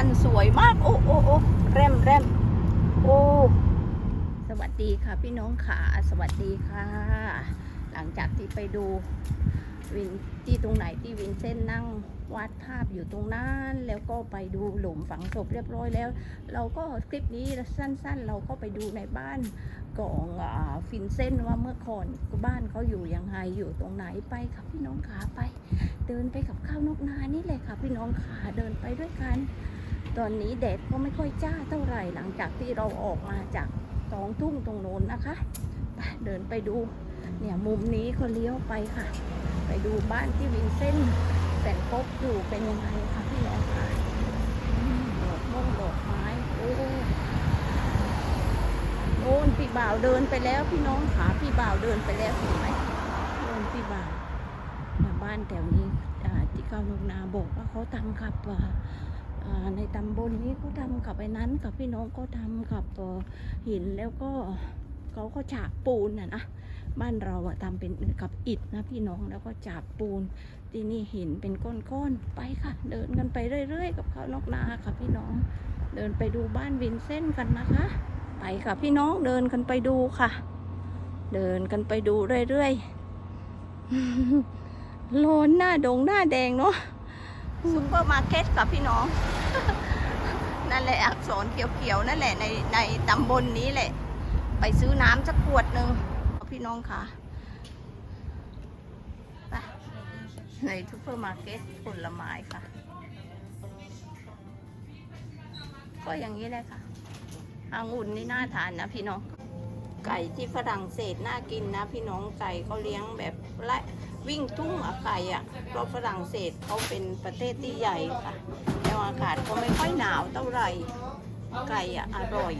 วันสวยมาก โอ้โอ้โอ้แรมแรมโอ้สวัสดีค่ะพี่น้องขาสวัสดีค่ะ หลังจากที่ไปดูวินที่ตรงไหนที่วินเส้นนั่งวาดภาพอยู่ตรงนั้นแล้วก็ไปดูหลุมฝังศพเรียบร้อยแล้ว เราก็คลิปนี้สั้นๆ เราก็ไปดูในบ้านของฟินเส้นว่าเมื่อก่อนบ้านเขาอยู่ยังไงอยู่ตรงไหนไปค่ะพี่น้องขาไป เดินไปกับข้าวนกนานี่เลยค่ะพี่น้องขาเดินไปด้วยกัน ตอนนี้แดดก็ไม่ค่อยจ้าเท่าไหร่หลังจากที่เราออกมาจากตองทุ่งตรงโน้นนะคะ เดินไปดูเนี่ยมุมนี้ก็เลี้ยวไปค่ะ ไปดูบ้านที่วินเซนต์แสนพบอยู่เป็นยังไงคะพี่น้องค่ะดอกม่วงดอกไม้โอ้โน่นพี่บ่าวเดินไปแล้วพี่น้องขาพี่บ่าวเดินไปแล้วเห็นไหมโน่นพี่บ่าวบ้านแถวนี้ที่เก้าวนกนาบอกว่าเขาทำกับอ่า ในตำบลนี้เขาทำกับไอ้นั้นกับพี่น้องก็ทำกับเอ่อหินแล้วก็เขาก็ฉาบปูนน่ะนะบ้านเราอะทำเป็นกับอิฐนะพี่น้องแล้วก็จาบปูน ที่นี่หินเป็นก้อนๆไปค่ะ เดินกันไปเรื่อย ๆ กับเขานกนาค่ะพี่น้อง เดินไปดูบ้านวินเส้นต์กันนะคะ ไปค่ะพี่น้องเดินกันไปดูค่ะ เดินกันไปดูเรื่อยๆโลนหน้าดงหน้าแดงเนาะซุปเปอร์มาร์เก็ตค่ะพี่น้อง นั่นแหละอักษรเขียวๆนั่นแหละในในตำบลนนี้แหละ ไปซื้อน้ำสักขวดหนึ่งพี่น้องค่ะไปในซูเปอร์มาร์เก็ตผลไม้ค่ะ ก็อย่างนี้เลยค่ะองุ่นนี่น่าทานนะพี่น้อง ไก่ที่ฝรั่งเศสน่ากินนะ พี่น้องไก่เขาเลี้ยงแบบไล่วิ่งทุ่งอะไก่อะเพราะฝรั่งเศสเขาเป็นประเทศที่ใหญ่ค่ะแล้วอากาศก็ไม่ค่อยหนาวเท่าไหร่ไก่อะอร่อย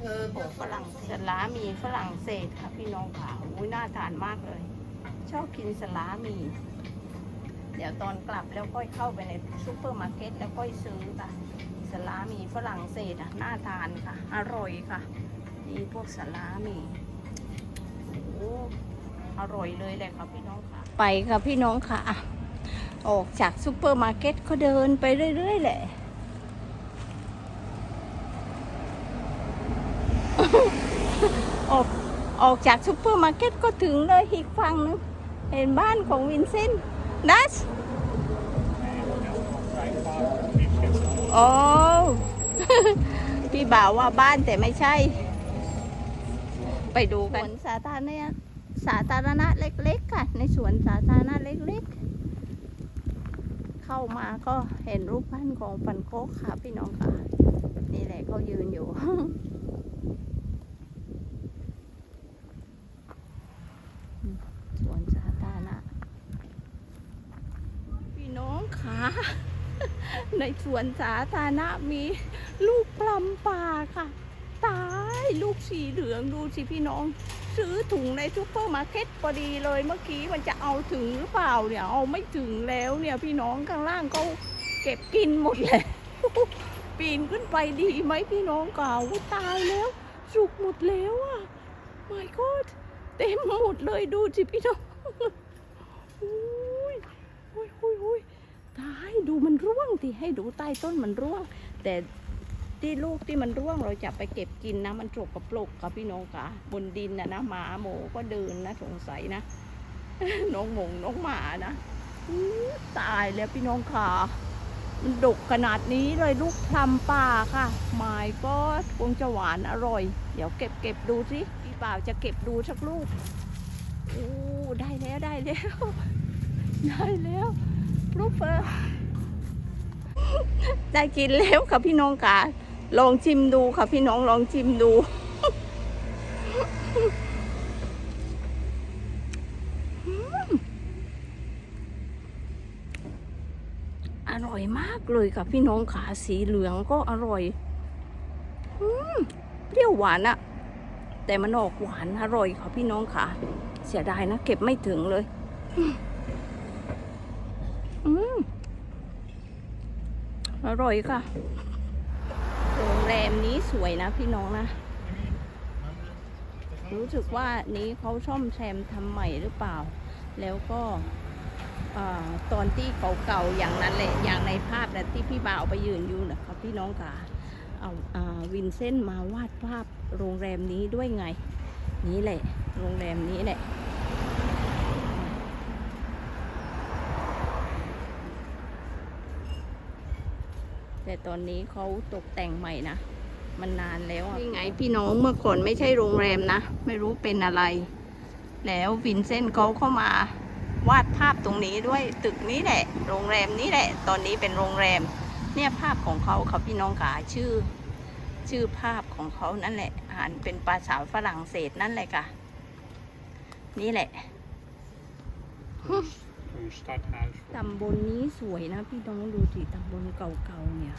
โอ้ฝรั่งสลามีฝรั่งเศสค่ะพี่น้องค่ะอุ้ยน่าทานมากเลย ชอบกินสลามี เดี๋ยวตอนกลับแล้วค่อยเข้าไปในซูเปอร์มาร์เก็ตแล้วค่อยซื้อค่ะสลามีฝรั่งเศสอะน่าทานค่ะ อร่อยค่ะ นี่พวกสลามีโอ้อร่อยเลยเลยค่ะพี่น้องค่ะ ไปค่ะพี่น้องค่ะ ออกจากซูเปอร์มาร์เก็ตก็เดินไปเรื่อยๆแหละออกออกจากซูเปอร์มาร์เก็ตก็ถึงเลยอีกฝั่งนึงเห็นบ้านของวินเซนต์ดัชโอ้พี่บ่าวว่าบ้านแต่ไม่ใช่ ไปดูกัน สวนสาธารณะสาธารณะเล็ก ๆ ค่ะ ในสวนสาธารณะเล็ก ๆ เข้ามาก็เห็นรูปปั้นของฟันโคกค่ะพี่น้องค่ะ นี่แหละเขายืนอยู่สวนสาธารณะพี่น้องค่ะในสวนสาธารณะมีลูกปลำป่าค่ะ ลูกสีเหลืองดูสิพี่น้อง ซื้อถุงในซูเปอร์มาร์เก็ตพอดีเลยเมื่อกี้มันจะเอาถึงหรือเปล่าเนี่ย เอาไม่ถึงแล้วเนี่ยพี่น้องข้างล่างเขาเก็บกินหมดเลยปีนขึ้นไปดีไหมพี่น้องเก่าตายแล้วสุกหมดแล้วอะ my god เต็มหมดเลยดูสิพี่น้องอุ้ยอุ้ยอุ้ยอุ้ยตายดูมันร่วงที่ให้ดูใต้ต้นมันร่วง แต่ ที่ลูกที่มันร่วงเราจะไปเก็บกินนะ มันจกกับปลกกับพี่น้องค่ะ บนดินนะนะหมาหมูก็เดินนะสงสัยนะน้องหมงน้องหมานะตายแล้วพี่น้องค่ะ มันดกขนาดนี้เลยลูกพลัมป่าค่ะหมายก็คงจะหวานอร่อย เดี๋ยวเก็บเก็บดูสิพี่บ่าวจะเก็บดูสักลูกอู้ได้แล้วได้แล้ว ได้แล้วลูกเฟอร์ได้กินแล้วค่ะพี่น้องค่ะ ลองชิมดูค่ะพี่น้องลองชิมดู อร่อยมากเลยค่ะพี่น้องขาสีเหลืองก็อร่อยอเปรี้ยวหวานอะแต่มันออกหวานอร่อยค่ะพี่น้องขาเสียดายนะ เก็บไม่ถึงเลยอืมอร่อยค่ะ มนี้สวยนะพี่น้องนะ รู้สึกว่านี้เขาซ่อมแซมทำใหม่หรือเปล่า แล้วก็ตอนที่เก่าๆอย่างนั้นแหละอย่างในภาพนะที่พี่บ่าวไปยืนอยู่นะครับพี่น้องค่ะเอาอาวินเซนต์มาวาดภาพโรงแรมนี้ด้วยไง นี่แหละ โรงแรมนี้แหละแต่ตอนนี้เขาตกแต่งใหม่นะ มันนานแล้วนี่ไงพี่น้องเมื่อก่อนไม่ใช่โรงแรมนะ ไม่รู้เป็นอะไร แล้ววินเซนต์เขาเข้ามาวาดภาพตรงนี้ด้วยตึกนี้แหละ โรงแรมนี้แหละ ตอนนี้เป็นโรงแรม เนี่ยภาพของเขาครับพี่น้องขาชื่อ ชื่อภาพของเขานั่นแหละอ่านเป็นภาษาฝรั่งเศสนั่นแหละค่ะ นี่แหละ Een stadhuis. ตำบลนี้สวยนะพี่น้องดูสิตำบลเก่าๆเนี่ย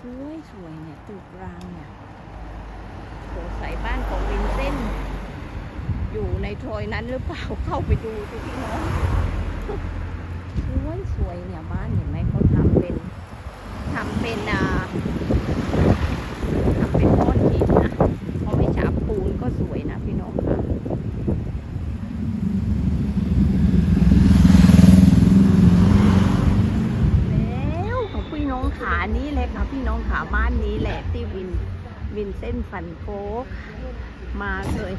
สวยสวยๆเนี่ยตึกรางเนี่ยสงสัยบ้านของวินเซนอยู่ในทรอยนั้นหรือเปล่าเข้าไปดูสิพี่น้องสวยสวยๆเนี่ยบ้านเห็นไหมเขาทำเป็นทำเป็นอ่าทำเป็นก้อนหินนะเขาไม่ฉาบปูนก็สวยนะพี่น้องค่ะ แล้วของพี่น้องขานี้เลยค่ะพี่น้องขาบ้านนี้แหละที่วินวินเสันโคกมาเคย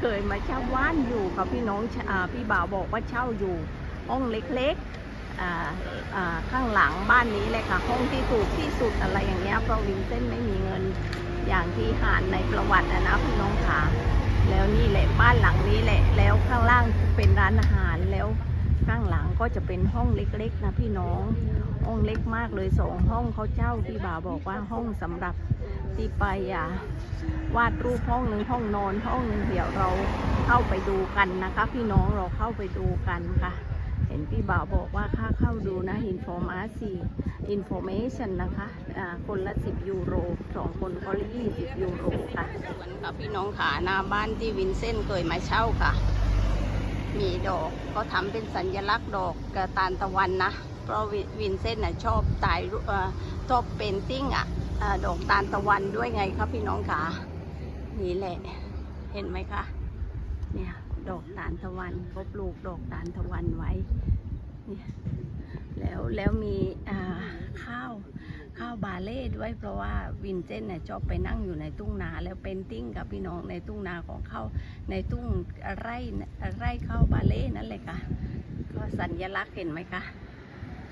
เคยมาเช่าบ้านอยู่ค่ะพี่น้องอพี่บ่าวบอกว่าเช่าอยู่ห้องเล็กๆข้างหลังบ้านนี้เลยค่ะ ห้องที่ถูกที่สุดอะไรอย่างเงี้ยเพราะวินเส้นไม่มีเงินอย่างที่หานในประวัติอะนะพี่น้องขาแล้วนี่แหละบ้านหลังนี้แหละ แล้วข้างล่างเป็นร้านอาหารแล้วข้างหลังก็จะเป็นห้องเล็กๆนะพี่น้อง ห้องเล็กมากเลยสองห้องเขาเจ้าพี่บ่าวบอกว่าห้องสำหรับที่ไปอะวาดรูปห้องหนึ่งห้องนอนห้องหนึ่งเดี๋ยวเราเข้าไปดูกันนะคะ พี่น้องเราเข้าไปดูกันค่ะ เห็นพี่บ่าวบอกว่าค่าเข้าดูนะอินโฟมาซีอินโฟเมชันนะคะอ่าคนละ10ยูโรสองคนก็ละ20ยูโรค่ะส่วนค่ะพี่น้องขาหน้าบ้านที่วินเซนต์เคยมาเช่าค่ะ มีดอกก็ทำเป็นสัญลักษณ์ดอกกระตานตะวันนะ เพราะวินเซนต์น่ะชอบถ่ายชอบเป็นติ้งอะดอกตาลตะวันด้วยไงครับพี่น้องขานี่แหละ เห็นไหมคะเนี่ยดอกตาลตะวันเขาปลูกดอกตาลตะวันไว้เนี่ยแล้วแล้วมีข้าวข้าวบาเล่ด้วยเพราะว่าวินเซนต์เนี่ยชอบไปนั่งอยู่ในทุ่งนาแล้วเป็นติ้งกับพี่น้องในทุ่งนาของเขาในตุ้งไร่ไร่ข้าวบาเล่นั่นเลยค่ะก็สัญลักษณ์เห็นไหมคะ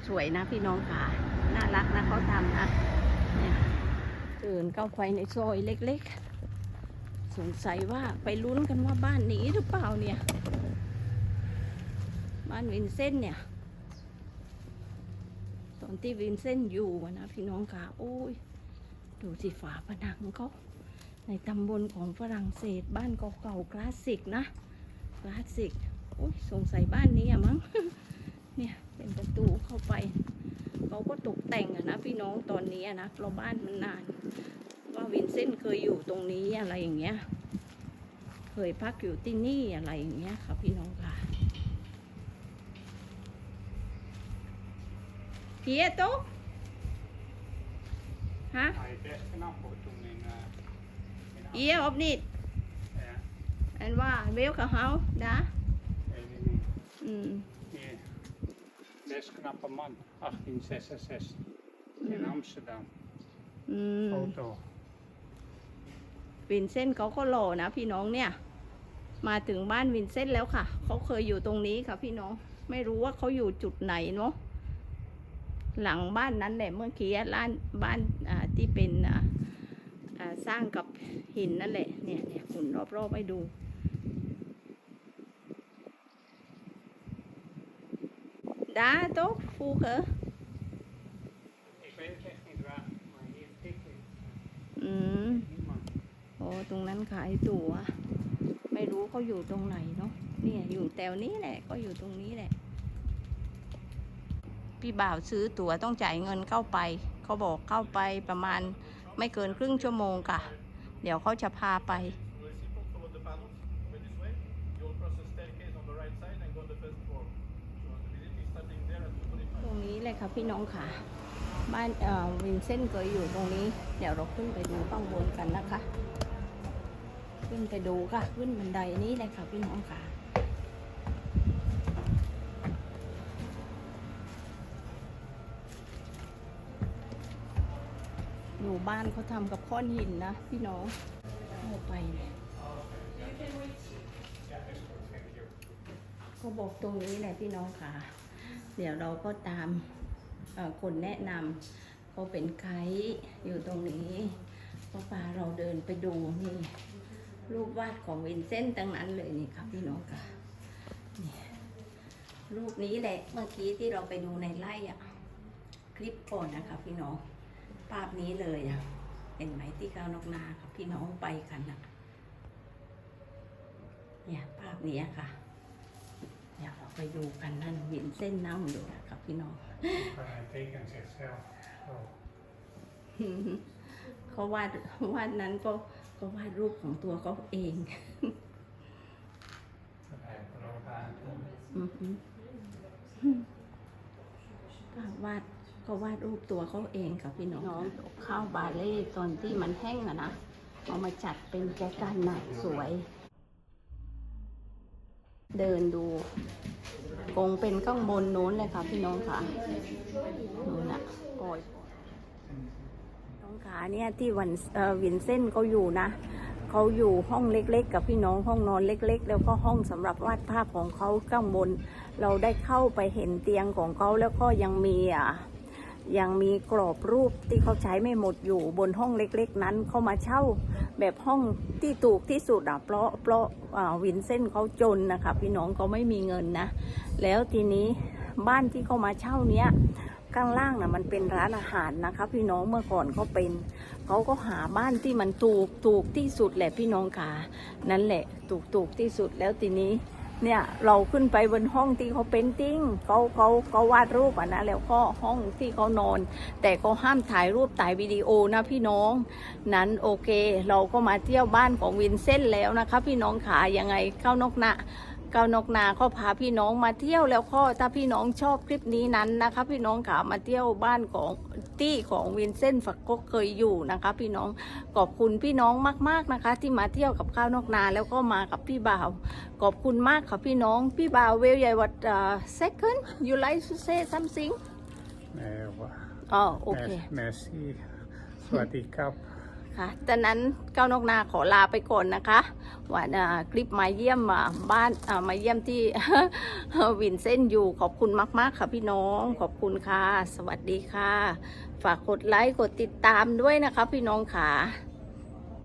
สวยนะพี่น้องค่ะ น่ารักนะเขาทำนะเนี่ยเดินเข้าไปในซอยเล็กๆ สงสัยว่าไปลุ้นกันว่าบ้านนี้หรือเปล่าเนี่ย บ้านวินเซนเนี่ย ตอนที่วินเซนอยู่นะพี่น้องค่ะ โอ้ย ดูสิฝาผนังเขาในตำบลของฝรั่งเศสบ้านเก่าๆคลาสสิกนะคลาสสิกโอ้ยสงสัยบ้านนี้อะมั้ง เนี่ยเป็นประตูเข้าไปเขาก็ตกแต่งอะนะพี่น้องตอนนี้อะนะเพราะบ้านมันนาน ว่าวินเซนต์เคยอยู่ตรงนี้อะไรอย่างเงี้ย เคยพักอยู่ที่นี่อะไรอย่างเงี้ยค่ะพี่น้องค่ะเฮียโต๊ะฮะ Hij is best knap hoor toen in. eh, in เอียออบนิด Ja, อันว่าเวลกับเฮานะ weet ik niet. อืม Hier. Best knappe man. 1866. In Amsterdam. อืม Foto. วินเซนต์เขาก็หล่อนะพี่น้องเนี่ย มาถึงบ้านวินเซนต์แล้วค่ะ เขาเคยอยู่ตรงนี้ค่ะพี่น้อง ไม่รู้ว่าเขาอยู่จุดไหนเนาะ หลังบ้านนั้นแหละเมื่อกี้ร้านบ้านอ่าที่เป็นอ่าอ่าสร้างกับหินนั่นแหละ เนี่ยเนี่ยหมุนรอบๆให้ดู ดาโต๊ะฟูเคอ Ik weet het echt niet waar, maar hier tik ik อืม niemand. โอ้ตรงนั้นขายตั๋ว ไม่รู้เขาอยู่ตรงไหนเนาะ เนี่ยอยู่แถวนี้แหละ ก็อยู่ตรงนี้แหละ พี่บ่าวซื้อตั๋วต้องจ่ายเงินเข้าไป เขาบอกเข้าไปประมาณไม่เกินครึ่งชั่วโมงค่ะ เดี๋ยวเขาจะพาไป ค่ะพี่น้องค่ะ บ้านวินเซนต์ก็อยู่ตรงนี้ เดี๋ยวเราขึ้นไปดูข้างบนกันนะคะ ขึ้นไปดูค่ะ ขึ้นบันไดนี้เลยค่ะพี่น้องค่ะอยู่บ้านเขาทำกับก้อนหินนะพี่น้องเข้าไปเนี่ยเขาบอกตรงนี้แหละพี่น้องค่ะ เดี๋ยวเราก็ตาม คนแนะนำเขาเป็นไกด์อยู่ตรงนี้ก็พาเราเดินไปดูนี่ รูปวาดของวินเซนต์ทั้งนั้นเลยนี่ครับพี่น้องค่ะนี่รูปนี้แหละเมื่อกี้ที่เราไปดูในไร่อะคลิปก่อนนะคะพี่น้องภาพนี้เลยอะเห็นไหมที่ก้าวนกนาครับพี่น้องไปกันอะเนี่ยภาพนี้ค่ะเดี๋ยวเราไปดูกันนั่นวินเส้นนั่งอยู่นะครับพี่น้อง But I taken itself. So เขาวาดวาดนั้นก็ก็วาดรูปของตัวเขาเอง but I put all that. อือหือก็วาดก็วาดรูปตัวเขาเองค่ะพี่น้องน้องข้าวบาเล่ตอนที่มันแห้งอะนะเอามาจัดเป็นแจกันหนักสวย เดินดู คงเป็นข้างบนโน้นเลยค่ะพี่น้องค่ะนู้นน่ะปล่อยน้องขาเนี่ยที่วันเอ่อวินเส้นเขาอยู่นะเขาอยู่ห้องเล็กๆ กับพี่น้องห้องนอนเล็ก ๆ แล้วก็ห้องสำหรับวาดภาพของเขาข้างบน เราได้เข้าไปเห็นเตียงของเขาแล้วก็ยังมีอะ ยังมีกรอบรูปที่เขาใช้ไม่หมดอยู่บนห้องเล็กๆ นั้นเขามาเช่าแบบห้องที่ถูกที่สุดอะเพราะเพราะวินเส้นเขาจนนะคะพี่น้องเขาไม่มีเงินนะ แล้วทีนี้บ้านที่เขามาเช่าเนี้ยข้างล่างน่ะมันเป็นร้านอาหารนะคะพี่น้องเมื่อก่อนเขาเป็นเขาก็หาบ้านที่มันถูกถูกที่สุดแหละพี่น้องค่ะนั่นแหละถูกถูกที่สุดแล้วทีนี้ เนี่ยเราขึ้นไปบนห้องที่เขาเป็นติ้งเขาเขาเขาวาดรูปอะนะแล้วก็ห้องที่เขานอน แต่เขาห้ามถ่ายรูปถ่ายวิดีโอนะพี่น้อง นั้นโอเค เราก็มาเที่ยวบ้านของวินเซนต์แล้วนะคะ พี่น้องขายังไงเข้านกนะ กานกนาก็พาพี่น้องมาเที่ยวแล้วก็ถ้าพี่น้องชอบคลิปนี้นั้นนะคะ พี่น้องขามาเที่ยวบ้านของที่ของวินเซนต์ฝักก็เคยอยู่นะคะ พี่น้องขอบคุณพี่น้องมากๆนะคะ ที่มาเที่ยวกับข้าวนกนาแล้วก็มากับพี่บ่าวขอบคุณมากค่ะพี่น้องพี่บ่าวเวลใหญ่วัด second you like to say something Uh, wha- อ๋อโอเค Mer- Merci. Sawasdee krap. ค่ะจากนั้นเก้านกนาขอลาไปก่อนนะคะ วันคลิปมาเยี่ยมมาบ้านมาเยี่ยมที่วินเส้นอยู่ขอบคุณมากๆค่ะพี่น้องขอบคุณค่ะ สวัสดีค่ะ ฝากกดไลค์กดติดตามด้วยนะคะพี่น้องค่ะ